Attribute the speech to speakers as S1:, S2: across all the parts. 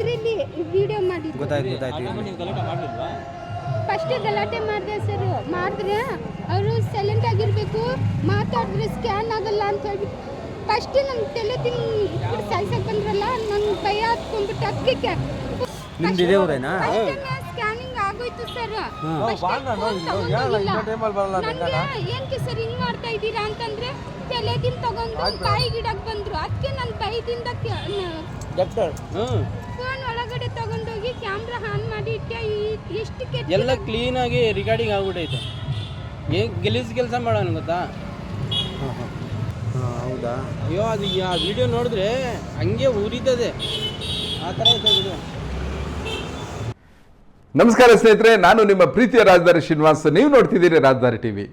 S1: ಇದ್ರಲ್ಲಿ ವಿಡಿಯೋ ಮಾಡಿದ್ದು.
S2: ಗೊತ್ತಾಯ್ತು ಗೊತ್ತಾಯ್ತು
S1: ಫಸ್ಟ್ ಗಲಾಟೆ ಮಾಡಿದೆ ಸರ್ ಮಾಡಿದ್ರೆ ಅವರು ಸೈಲೆಂಟ್ ಆಗಿರಬೇಕು ಮಾತಾಡಿದ್ರೆ ಸ್ಕ್ಯಾನ್ ಆಗಲ್ಲ ಅಂತ ಹೇಳಿ ಫಸ್ಟ್ ನನ್ನ ತಲೆ ತಿಂಗ್ ಸಾಯ್ಸಕ್ ಬಂದ್ರಲ್ಲ ನಂಗೆ ಭಯ ಹತ್ಕೊಂಡ್ಬಿಟ್ಟು ಅದಕ್ಕೆ
S2: ನಿಮ್ದು ಇದೇ ಊರೇನಾ?
S1: ಸ್ಕ್ಯಾನಿಂಗ್ ಆಗೋಯ್ತು ಸರ್
S2: ಟೈಮಲ್ಲಿ ಬರಲ್ಲ
S1: ನನಗೆ ಏನಕ್ಕೆ ಸರ್ ಹಿಂಗ್ ಮಾಡ್ತಾ ಇದ್ದೀರಾ ಅಂತಂದ್ರೆ ತಲೆದಿನ್ ತಗೊಂಡು ಕಾಯಿ ಗಿಡಕ್ಕೆ ಬಂದ್ರು. ಅದಕ್ಕೆ ನನ್ನ ಭಯದಿಂದ
S2: ಡಾಕ್ಟರ್
S3: ಹ್ಞೂ
S1: ಫೋನ್ ಒಳಗಡೆ ತಗೊಂಡೋಗಿ ಕ್ಯಾಮ್ರಾ ಆನ್ ಕ್ಲೀನ್ ಎಷ್ಟು
S3: ಎಲ್ಲ ಕ್ಲೀನಾಗಿ ರಿಕಾರ್ಡಿಂಗ್ ಆಗ್ಬಿಟ್ಟೈತೆ ಗೆಲಿಸ್ ಗೆಲೀಸ್ ಕೆಲಸ ಮಾಡೋಣ ಗೊತ್ತಾ?
S2: ಹಾಂ ಹಾಂ ಹಾಂ ಹೌದಾ?
S3: ಅಯ್ಯೋ ಅದು ಆ ವಿಡಿಯೋ ನೋಡಿದ್ರೆ ಹಂಗೆ ಉರಿತದೆ ಆ ಥರ ಇದೆ ವಿಡಿಯೋ
S4: ನಮಸ್ಕಾರ ಸ್ನೇಹಿತರೆ ನಾನು ನಿಮ್ಮ ಪ್ರೀತಿಯ ರಾಜಧಾನಿ ಶ್ರೀನಿವಾಸ್. ನೀವು ನೋಡ್ತಿದ್ದೀರಿ ರಾಜಧಾನಿ ಟಿವಿ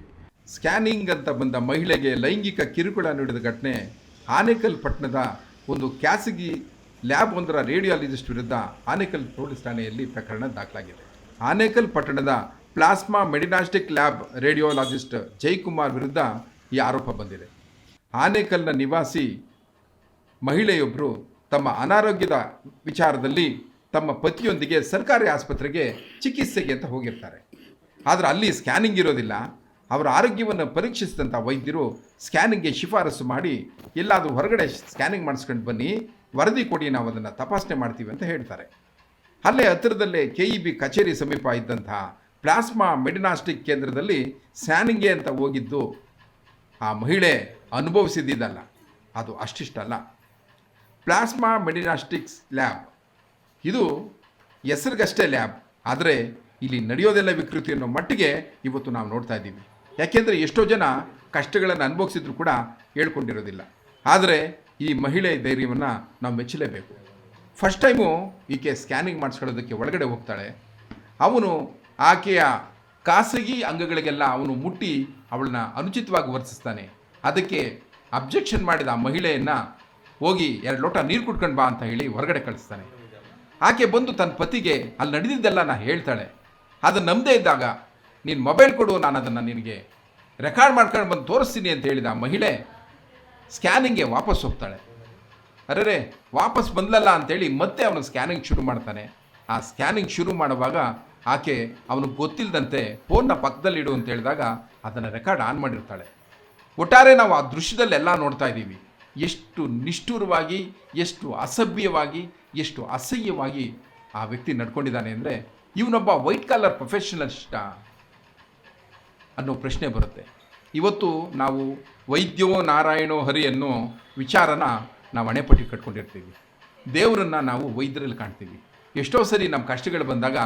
S4: ಸ್ಕ್ಯಾನಿಂಗ್ ಅಂತ ಬಂದ ಮಹಿಳೆಗೆ ಲೈಂಗಿಕ ಕಿರುಕುಳ ನೀಡಿದ ಘಟನೆ ಆನೇಕಲ್ ಪಟ್ಟಣದ ಒಂದು ಖಾಸಗಿ ಲ್ಯಾಬ್ ಒಂದರ ರೇಡಿಯಾಲಜಿಸ್ಟ್ ವಿರುದ್ಧ ಆನೇಕಲ್ ಪೊಲೀಸ್ ಠಾಣೆಯಲ್ಲಿ ಪ್ರಕರಣ ದಾಖಲಾಗಿದೆ. ಆನೇಕಲ್ ಪಟ್ಟಣದ Plasma Medinostic lab radiologist Jaikumar ವಿರುದ್ಧ ಈ ಆರೋಪ ಬಂದಿದೆ. ಆನೇಕಲ್ನ ನಿವಾಸಿ ಮಹಿಳೆಯೊಬ್ಬರು ತಮ್ಮ ಅನಾರೋಗ್ಯದ ವಿಚಾರದಲ್ಲಿ ತಮ್ಮ ಪತಿಯೊಂದಿಗೆ ಸರ್ಕಾರಿ ಆಸ್ಪತ್ರೆಗೆ ಚಿಕಿತ್ಸೆಗೆ ಅಂತ ಹೋಗಿರ್ತಾರೆ. ಆದರೆ ಅಲ್ಲಿ ಸ್ಕ್ಯಾನಿಂಗ್ ಇರೋದಿಲ್ಲ. ಅವರ ಆರೋಗ್ಯವನ್ನು ಪರೀಕ್ಷಿಸಿದಂಥ ವೈದ್ಯರು ಸ್ಕ್ಯಾನಿಂಗ್ಗೆ ಶಿಫಾರಸು ಮಾಡಿ ಎಲ್ಲಾದರೂ ಹೊರಗಡೆ ಸ್ಕ್ಯಾನಿಂಗ್ ಮಾಡಿಸ್ಕೊಂಡು ಬನ್ನಿ ವರದಿ ಕೊಡಿ, ನಾವು ಅದನ್ನು ತಪಾಸಣೆ ಮಾಡ್ತೀವಿ ಅಂತ ಹೇಳ್ತಾರೆ. ಅಲ್ಲೇ ಹತ್ತಿರದಲ್ಲೇ ಕೆ ಇ ಬಿ ಕಚೇರಿ ಸಮೀಪ ಇದ್ದಂತಹ ಪ್ಲಾಸ್ಮಾ ಮೆಡಿನಾಸ್ಟಿಕ್ ಕೇಂದ್ರದಲ್ಲಿ ಸ್ಯಾನಿಂಗೆ ಅಂತ ಹೋಗಿದ್ದು ಆ ಮಹಿಳೆ ಅನುಭವಿಸಿದ್ದಲ್ಲ ಅದು ಅಷ್ಟಿಷ್ಟಲ್ಲ ಪ್ಲಾಸ್ಮಾ ಮೆಡಿನಾಸ್ಟಿಕ್ಸ್ ಲ್ಯಾಬ್, ಇದು ಹೆಸರಿಗಷ್ಟೇ ಲ್ಯಾಬ್, ಆದರೆ ಇಲ್ಲಿ ನಡೆಯೋದೆಲ್ಲ ವಿಕೃತಿ ಅನ್ನೋ ಮಟ್ಟಿಗೆ ಇವತ್ತು ನಾವು ನೋಡ್ತಾ ಇದ್ದೀವಿ. ಯಾಕೆಂದರೆ ಎಷ್ಟೋ ಜನ ಕಷ್ಟಗಳನ್ನು ಅನುಭವಿಸಿದ್ರು ಕೂಡ ಹೇಳ್ಕೊಂಡಿರೋದಿಲ್ಲ. ಆದರೆ ಈ ಮಹಿಳೆ ಧೈರ್ಯವನ್ನು ನಾವು ಮೆಚ್ಚಲೇಬೇಕು. ಫಸ್ಟ್ ಟೈಮು ಈಕೆ ಸ್ಕ್ಯಾನಿಂಗ್ ಮಾಡಿಸ್ಕೊಳ್ಳೋದಕ್ಕೆ ಒಳಗಡೆ ಹೋಗ್ತಾಳೆ. ಅವನು ಆಕೆಯ ಖಾಸಗಿ ಅಂಗಗಳಿಗೆಲ್ಲ ಅವನು ಮುಟ್ಟಿ ಅವಳನ್ನ ಅನುಚಿತವಾಗಿ ವರ್ತಿಸ್ತಾನೆ. ಅದಕ್ಕೆ ಅಬ್ಜೆಕ್ಷನ್ ಮಾಡಿದ ಆ ಮಹಿಳೆಯನ್ನು ಹೋಗಿ, ಎರಡು ಲೋಟ ನೀರು ಕುಡ್ಕೊಂಡು ಬಾ ಅಂತ ಹೇಳಿ ಹೊರಗಡೆ ಕಳಿಸ್ತಾನೆ. ಆಕೆ ಬಂದು ತನ್ನ ಪತಿಗೆ, ಅಲ್ಲಿ ನಡೆದಿದ್ದೆಲ್ಲ ನಾನು ಹೇಳ್ತಾಳೆ. ಅದನ್ನು ನಂಬದೇ ಇದ್ದಾಗ ನೀನು ಮೊಬೈಲ್ ಕೊಡು, ನಾನು ಅದನ್ನು ನಿನಗೆ ರೆಕಾರ್ಡ್ ಮಾಡ್ಕೊಂಡು ಬಂದು ತೋರಿಸ್ತೀನಿ ಅಂತ ಹೇಳಿದ ಆ ಮಹಿಳೆ ಸ್ಕ್ಯಾನಿಂಗ್ಗೆ ವಾಪಸ್ ಹೋಗ್ತಾಳೆ. ಅರೆ ವಾಪಸ್ ಬಂದಲಲ್ಲ ಅಂತೇಳಿ ಮತ್ತೆ ಅವನು ಸ್ಕ್ಯಾನಿಂಗ್ ಶುರು ಮಾಡ್ತಾನೆ. ಆ ಸ್ಕ್ಯಾನಿಂಗ್ ಶುರು ಮಾಡುವಾಗ ಆಕೆ ಅವನು ಗೊತ್ತಿಲ್ಲದಂತೆ ಫೋನ್ನ ಪಕ್ಕದಲ್ಲಿಡು ಅಂತ ಹೇಳಿದಾಗ ಅದನ್ನು ರೆಕಾರ್ಡ್ ಆನ್ ಮಾಡಿರ್ತಾಳೆ. ಒಟ್ಟಾರೆ ನಾವು ಆ ದೃಶ್ಯದಲ್ಲೆಲ್ಲ ನೋಡ್ತಾ ಇದ್ದೀವಿ. ಎಷ್ಟು ನಿಷ್ಠುರವಾಗಿ, ಎಷ್ಟು ಅಸಭ್ಯವಾಗಿ, ಎಷ್ಟು ಅಸಹ್ಯವಾಗಿ ಆ ವ್ಯಕ್ತಿ ನಡ್ಕೊಂಡಿದ್ದಾನೆ ಅಂದರೆ ಇವನೊಬ್ಬ ವೈಟ್ ಕಾಲರ್ ಇಷ್ಟ ಅನ್ನೋ ಪ್ರಶ್ನೆ ಬರುತ್ತೆ. ಇವತ್ತು ನಾವು ವೈದ್ಯೋ ನಾರಾಯಣೋ ಹರಿ ಅನ್ನೋ ವಿಚಾರನ ನಾವು ಅಣೆಪಟ್ಟಿ ಕಟ್ಕೊಂಡಿರ್ತೀವಿ. ದೇವರನ್ನು ನಾವು ವೈದ್ಯರಲ್ಲಿ ಕಾಣ್ತೀವಿ. ಎಷ್ಟೋ ಸರಿ ನಮ್ಮ ಕಷ್ಟಗಳು ಬಂದಾಗ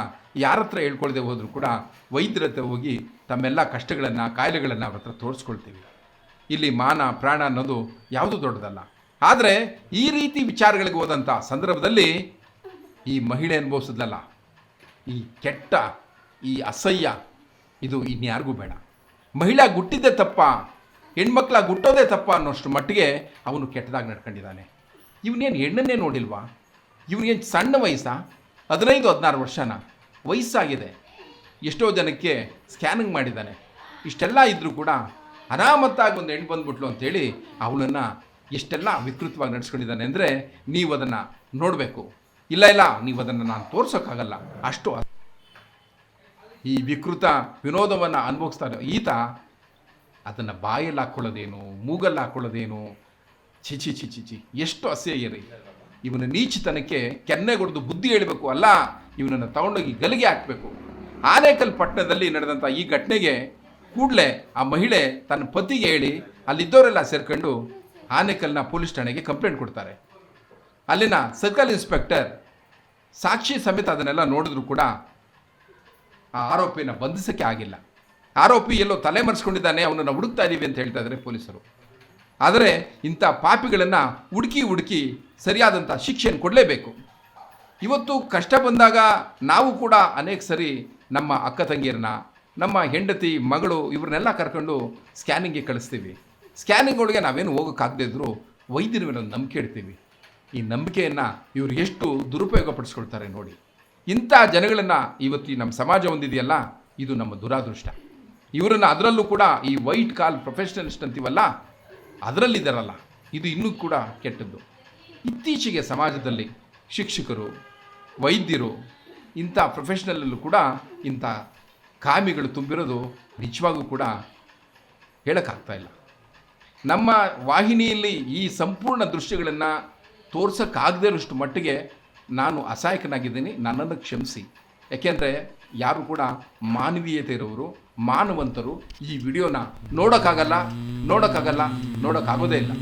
S4: ಯಾರ ಹತ್ರ ಹೇಳ್ಕೊಳ್ದೆ ಹೋದರೂ ಕೂಡ ವೈದ್ಯರ ಹತ್ರ ಹೋಗಿ ತಮ್ಮೆಲ್ಲ ಕಷ್ಟಗಳನ್ನು, ಕಾಯಿಲೆಗಳನ್ನು ಅವ್ರ ಹತ್ರ ತೋರಿಸ್ಕೊಳ್ತೀವಿ. ಇಲ್ಲಿ ಮಾನ, ಪ್ರಾಣ ಅನ್ನೋದು ಯಾವುದು ದೊಡ್ಡದಲ್ಲ. ಆದರೆ ಈ ರೀತಿ ವಿಚಾರಗಳಿಗೆ ಹೋದಂಥ ಸಂದರ್ಭದಲ್ಲಿ ಈ ಮಹಿಳೆ ಅನುಭವಿಸಿದ್ಲಲ್ಲ. ಈ ಕೆಟ್ಟ, ಈ ಅಸಹ್ಯ, ಇದು ಇನ್ಯಾರಿಗೂ ಬೇಡ. ಮಹಿಳಾ ಗುಟ್ಟಿದ್ದೇ ತಪ್ಪ, ಹೆಣ್ಮಕ್ಳ ಗುಟ್ಟೋದೇ ತಪ್ಪ ಅನ್ನೋಷ್ಟು ಮಟ್ಟಿಗೆ ಅವನು ಕೆಟ್ಟದಾಗಿ ನಡ್ಕೊಂಡಿದ್ದಾನೆ. ಇವನೇನು ಹೆಣ್ಣನ್ನೇ ನೋಡಿಲ್ವಾ? ಇವನೇನು ಸಣ್ಣ ವಯಸ್ಸಾ? ಹದಿನೈದು, ಹದಿನಾರು ವರ್ಷನ? ವಯಸ್ಸಾಗಿದೆ. ಎಷ್ಟೋ ಜನಕ್ಕೆ ಸ್ಕ್ಯಾನಿಂಗ್ ಮಾಡಿದ್ದಾನೆ. ಇಷ್ಟೆಲ್ಲ ಇದ್ದರೂ ಕೂಡ ಅನಾಮತ್ತಾಗಿ ಒಂದು ಹೆಣ್ಣು ಬಂದ್ಬಿಟ್ಲು ಅಂತೇಳಿ ಅವಳನ್ನು ಎಷ್ಟೆಲ್ಲ ವಿಕೃತವಾಗಿ ನಡೆಸ್ಕೊಂಡಿದ್ದಾನೆ ಅಂದರೆ ನೀವು ಅದನ್ನು ನೋಡಬೇಕು. ಇಲ್ಲ ಇಲ್ಲ, ನೀವು ಅದನ್ನು ನಾನು ತೋರಿಸೋಕ್ಕಾಗಲ್ಲ. ಅಷ್ಟು ಈ ವಿಕೃತ ವಿನೋದವನ್ನು ಅನುಭವಿಸ್ತಾನೆ ಈತ ಅದನ್ನು ಬಾಯಲ್ಲಿ ಹಾಕ್ಕೊಳ್ಳೋದೇನು ಮೂಗಲ್ಲಿ ಹಾಕ್ಕೊಳ್ಳೋದೇನು ಚಿಚಿ ಚಿಚಿ ಚಿ ಎಷ್ಟು ಅಸಹ್ಯ ರೀ. ಇವನ ಕೆನ್ನೆ ಹೊಡೆದು ಬುದ್ಧಿ ಹೇಳಬೇಕು ಅಲ್ಲ, ಇವನನ್ನು ತಗೊಂಡೋಗಿ ಗಲಿಗೆ ಹಾಕಬೇಕು. ಆನೇಕಲ್ ಪಟ್ಟಣದಲ್ಲಿ ನಡೆದಂಥ ಈ ಘಟನೆಗೆ ಕೂಡಲೇ ಆ ಮಹಿಳೆ ತನ್ನ ಪತಿಗೆ ಹೇಳಿ ಅಲ್ಲಿದ್ದವರೆಲ್ಲ ಸೇರ್ಕೊಂಡು ಆನೇಕಲ್ನ ಪೊಲೀಸ್ ಠಾಣೆಗೆ ಕಂಪ್ಲೇಂಟ್ ಕೊಡ್ತಾರೆ. ಅಲ್ಲಿನ ಸರ್ಕಲ್ ಇನ್ಸ್ಪೆಕ್ಟರ್ ಸಾಕ್ಷಿ ಸಮೇತ ಅದನ್ನೆಲ್ಲ ನೋಡಿದ್ರು ಕೂಡ ಆ ಆರೋಪಿಯನ್ನು ಬಂಧಿಸೋಕ್ಕೆ ಆಗಿಲ್ಲ. ಆರೋಪಿ ಎಲ್ಲೋ ತಲೆ ಮರೆಸ್ಕೊಂಡಿದ್ದಾನೆ, ಅವನನ್ನು ಹುಡುಕ್ತಾ ಇದ್ದೀವಿ ಅಂತ ಹೇಳ್ತಾ ಇದ್ದಾರೆ ಪೊಲೀಸರು. ಆದರೆ ಇಂಥ ಪಾಪಿಗಳನ್ನು ಹುಡುಕಿ ಹುಡುಕಿ ಸರಿಯಾದಂಥ ಶಿಕ್ಷೆಯನ್ನು ಕೊಡಲೇಬೇಕು. ಇವತ್ತು ಕಷ್ಟ ಬಂದಾಗ ನಾವು ಕೂಡ ಅನೇಕ ಸರಿ ನಮ್ಮ ಅಕ್ಕ ತಂಗಿಯರನ್ನ, ನಮ್ಮ ಹೆಂಡತಿ, ಮಗಳು ಇವ್ರನ್ನೆಲ್ಲ ಕರ್ಕೊಂಡು ಸ್ಕ್ಯಾನಿಂಗ್ಗೆ ಕಳಿಸ್ತೀವಿ. ಸ್ಕ್ಯಾನಿಂಗ್ ಒಳಗೆ ನಾವೇನು ಹೋಗೋಕ್ಕಾಗದೇ ಇದ್ದರೂ ವೈದ್ಯರ ಮೇಲೆ ನಂಬಿಕೆ ಇಡ್ತೀವಿ ಈ ನಂಬಿಕೆಯನ್ನು ಇವರು ಎಷ್ಟು ದುರುಪಯೋಗ ಪಡಿಸ್ಕೊಳ್ತಾರೆ ನೋಡಿ. ಇಂಥ ಜನಗಳನ್ನು ಇವತ್ತು ನಮ್ಮ ಸಮಾಜ ಹೊಂದಿದೆಯಲ್ಲ, ಇದು ನಮ್ಮ ದುರಾದೃಷ್ಟ. ಇವರನ್ನು ಅದರಲ್ಲೂ ಕೂಡ ಈ ವೈಟ್ ಕಾಲ್ ಪ್ರೊಫೆಷನಲಿಸ್ಟ್ ಅಂತೀವಲ್ಲ ಅದರಲ್ಲಿದ್ದಾರಲ್ಲ ಇದು ಇನ್ನೂ ಕೂಡ ಕೆಟ್ಟದ್ದು. ಇತ್ತೀಚೆಗೆ ಸಮಾಜದಲ್ಲಿ ಶಿಕ್ಷಕರು, ವೈದ್ಯರು, ಇಂಥ ಪ್ರೊಫೆಷ್ನಲ್ಲೂ ಕೂಡ ಇಂಥ ಕಾಮಿಗಳು ತುಂಬಿರೋದು ನಿಜವಾಗೂ ಕೂಡ ಹೇಳೋಕ್ಕಾಗ್ತಾ ಇಲ್ಲ. ನಮ್ಮ ವಾಹಿನಿಯಲ್ಲಿ ಈ ಸಂಪೂರ್ಣ ದೃಶ್ಯಗಳನ್ನು ತೋರ್ಸೋಕ್ಕಾಗದೇ ಇರೋಷ್ಟು ಮಟ್ಟಿಗೆ ನಾನು ಅಸಹಾಯಕನಾಗಿದ್ದೀನಿ, ನನ್ನನ್ನು ಕ್ಷಮಿಸಿ. ಯಾಕೆಂದರೆ ಯಾರು ಕೂಡ ಮಾನವೀಯತೆ ಇರೋರು, ಮಾನವಂತರು ಈ ವಿಡಿಯೋನ ನೋಡೋಕ್ಕಾಗಲ್ಲ ನೋಡೋಕ್ಕಾಗಲ್ಲ, ನೋಡೋಕ್ಕಾಗೋದೇ ಇಲ್ಲ.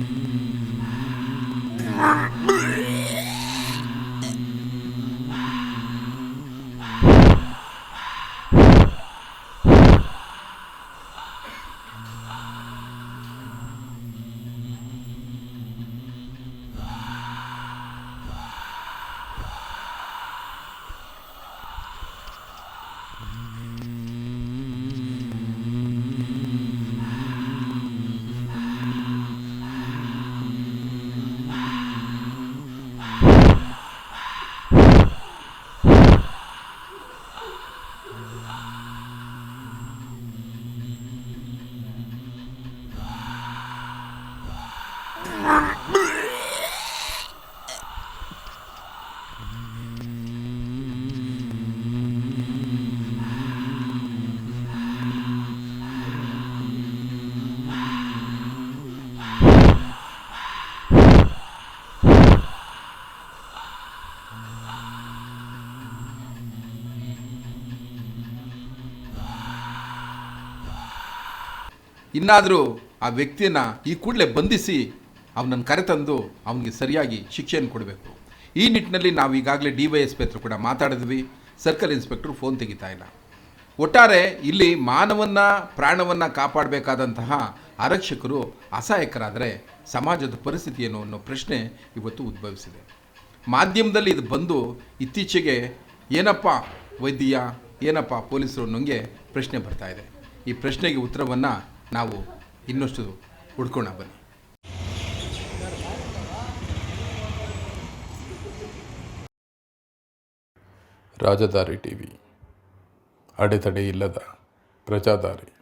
S4: ಇನ್ನಾದರೂ ಆ ವ್ಯಕ್ತಿಯನ್ನು ಈ ಕೂಡಲೇ ಬಂಧಿಸಿ ಅವನನ್ನು ಕರೆತಂದು ಅವನಿಗೆ ಸರಿಯಾಗಿ ಶಿಕ್ಷೆಯನ್ನು ಕೊಡಬೇಕು. ಈ ನಿಟ್ಟಿನಲ್ಲಿ ನಾವು ಈಗಾಗಲೇ ಡಿ ವೈ ಎಸ್ ಪಿ ಕೂಡ ಮಾತಾಡಿದ್ವಿ. ಸರ್ಕಲ್ ಇನ್ಸ್ಪೆಕ್ಟ್ರು ಫೋನ್ ತೆಗಿತಾ ಇಲ್ಲ. ಒಟ್ಟಾರೆ ಇಲ್ಲಿ ಮಾನವನ್ನ, ಪ್ರಾಣವನ್ನು ಕಾಪಾಡಬೇಕಾದಂತಹ ಆರಕ್ಷಕರು ಅಸಹಾಯಕರಾದರೆ ಸಮಾಜದ ಪರಿಸ್ಥಿತಿ ಏನು ಅನ್ನೋ ಪ್ರಶ್ನೆ ಇವತ್ತು ಉದ್ಭವಿಸಿದೆ. ಮಾಧ್ಯಮದಲ್ಲಿ ಇದು ಬಂದು ಇತ್ತೀಚೆಗೆ ಏನಪ್ಪ ವೈದ್ಯ, ಏನಪ್ಪ ಪೊಲೀಸರು ಅನ್ನೋಂಗೆ ಪ್ರಶ್ನೆ ಬರ್ತಾ ಇದೆ. ಈ ಪ್ರಶ್ನೆಗೆ ಉತ್ತರವನ್ನು ನಾವು ಇನ್ನಷ್ಟು ಹುಡ್ಕೋಣ ಬನ್ನಿ.
S5: T TV. ಅಡೆತಡೆ ಇಲ್ಲದ ಪ್ರಜಾದಾರಿ.